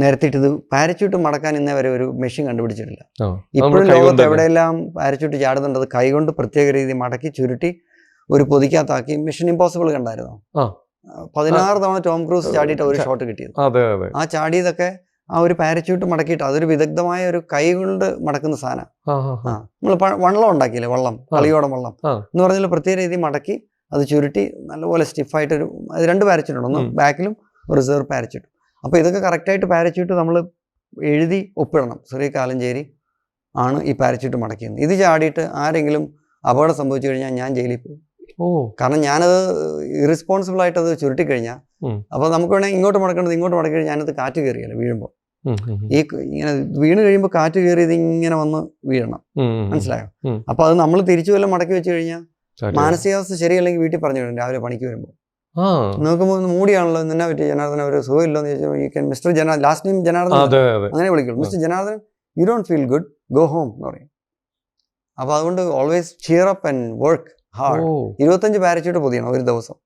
നിരത്തിയിട്ട് ഇത് പാരച്യൂട്ട് മടക്കാൻ ഇന്നേ വരെ ഒരു മെഷീൻ കണ്ടുപിടിച്ചിട്ടില്ല. ഇപ്പോഴും ലോകത്ത് എവിടെയെല്ലാം പാരച്യൂട്ട് ചാടുന്നുണ്ട് അത് കൈകൊണ്ട് പ്രത്യേക രീതി മടക്കി ചുരുട്ടി ഒരു പൊതിക്കകത്താക്കി മിഷൻ ഇമ്പോസിബിൾ കണ്ടായിരുന്നു. പതിനാറ് തവണ ടോം ക്രൂസ് ചാടിയിട്ട് ഒരു ഷോട്ട് കിട്ടിയത്. ആ ചാടിയതൊക്കെ ആ ഒരു പാരച്യൂട്ട് മടക്കിയിട്ട് അതൊരു വിദഗ്ധമായ ഒരു കൈ കൊണ്ട് മടക്കുന്ന സാധനം. നമ്മൾ വള്ളം ഉണ്ടാക്കിയില്ലേ വള്ളം കളിയോടം വള്ളം. എന്ന് പറഞ്ഞാൽ പ്രത്യേക രീതി മടക്കി അത് ചുരുട്ടി നല്ലപോലെ സ്റ്റിഫായിട്ടൊരു ഒരു രണ്ട് പാരച്യൂട്ടുണ്ട് ഒന്ന് ബാക്കിലും റിസർവ് പാരച്യൂട്ട്. അപ്പോൾ ഇതൊക്കെ കറക്റ്റായിട്ട് പാരച്യൂട്ട് നമ്മൾ എഴുതി ഒപ്പിടണം. ശ്രീ കാലഞ്ചേരി ആണ് ഈ പാരച്യൂട്ട് മടക്കിയത്. ഇത് ചാടിയിട്ട് ആരെങ്കിലും അപകടം സംഭവിച്ചു കഴിഞ്ഞാൽ ഞാൻ ജയിലിൽ പോകും. ഓ. കാരണം ഞാനത് ഇറസ്പോൺസിബിൾ ആയിട്ട് അത് ചുരുട്ടിക്കഴിഞ്ഞാൽ. അപ്പോൾ നമുക്ക് വേണമെങ്കിൽ ഇങ്ങോട്ട് മടക്കേണ്ടത് ഇങ്ങോട്ട് മടക്കി കഴിഞ്ഞാൽ ഞാനത് കാറ്റ് കയറിയല്ലോ വീഴുമ്പോൾ. ഈ ഇങ്ങനെ വീണ് കഴിയുമ്പോൾ കാറ്റ് കയറി ഇത് ഇങ്ങനെ വന്ന് വീഴണം. മനസ്സിലായോ. അപ്പോൾ അത് നമ്മൾ തിരിച്ചു വല്ലതും മടക്കി വെച്ച് കഴിഞ്ഞാൽ മാനസികാവസ്ഥ ശരിയല്ലെങ്കിൽ വീട്ടിൽ പറഞ്ഞു വിടും രാവിലെ പണിക്ക് വരുമ്പോൾ നോക്കുമ്പോൾ മൂടിയാണല്ലോ എന്നെ പറ്റി ജനാർദ്ദന ഒരു സുഖമില്ലോ എന്ന് ചോദിച്ചാൽ you can mister Jana last name Janardhan അങ്ങനെ വിളിക്കുള്ളൂ mister Janardhan you don't feel good go home എന്ന് പറയും. അപ്പോൾ അതുകൊണ്ട് always cheer up and work hard ഇരുപത്തഞ്ച് പാരച്യൂട്ട് പൊതിയണം ഒരു ദിവസം.